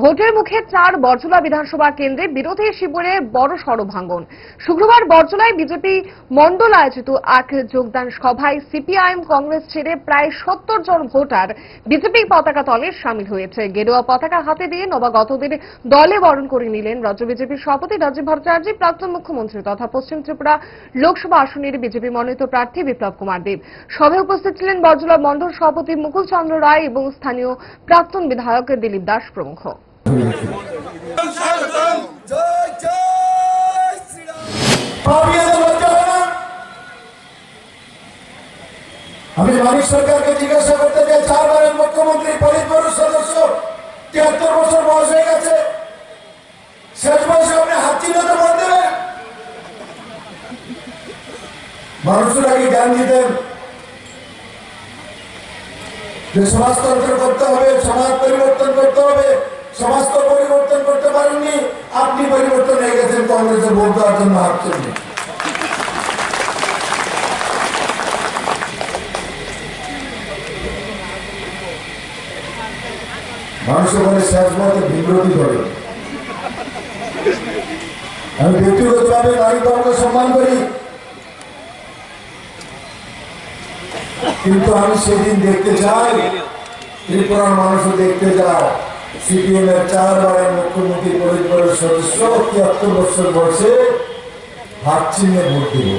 ভোটের মুখে চার বরজলা বিধানসভা কেন্দ্রে বিরোধী শিবিরে বড় সড় ভাঙন। শুক্রবার বরজলায় বিজেপি মণ্ডল আয়োজিত এক যোগদান সভায় সিপিআইএম কংগ্রেস ছেড়ে প্রায় সত্তর জন ভোটার বিজেপি পতাকা তলে সামিল হয়েছে। গেরুয়া পতাকা হাতে দিয়ে নবাগতদের দলে বরণ করে নিলেন রাজ্য বিজেপির সভাপতি রাজীব ভট্টাচার্য, প্রাক্তন মুখ্যমন্ত্রী তথা পশ্চিম ত্রিপুরা লোকসভা আসনের বিজেপি মনোনীত প্রার্থী বিপ্লব কুমার দেব। সভায় উপস্থিত ছিলেন বরজলা মণ্ডল সভাপতি মুকুল চন্দ্র রায় এবং স্থানীয় প্রাক্তন বিধায়ক দিলীপ দাস প্রমুখ। শ্রীরাম আমি মানিক সরকারকে জিজ্ঞাসা করতে চাই, চারবারের মুখ্যমন্ত্রী পরিবার সদস্য, তিয়াত্তর বছর বয়স হয়ে গেছে। শেষ বয়সে আপনি হাত জ্ঞান দিতেন? যে সমাজতন্ত্র করতে হবে, সমাজ গেছেন কংগ্রেসের ভোট দেওয়ার জন্য হাত চলবে মানুষের মনে শেষ মতে বিব্রতি করে আমি ব্যক্তিগতভাবে নারী ধর্মকে সম্মান করি কিন্তু আমি সেদিন দেখতে চাই ত্রিপুরার মানুষও দেখতে যায় সিপিএম এর চারবারের মুখ্যমন্ত্রী পরিবারের সদস্য তিয়াত্তর বছর বয়সে হাত চিহ্নে ভোট দিব।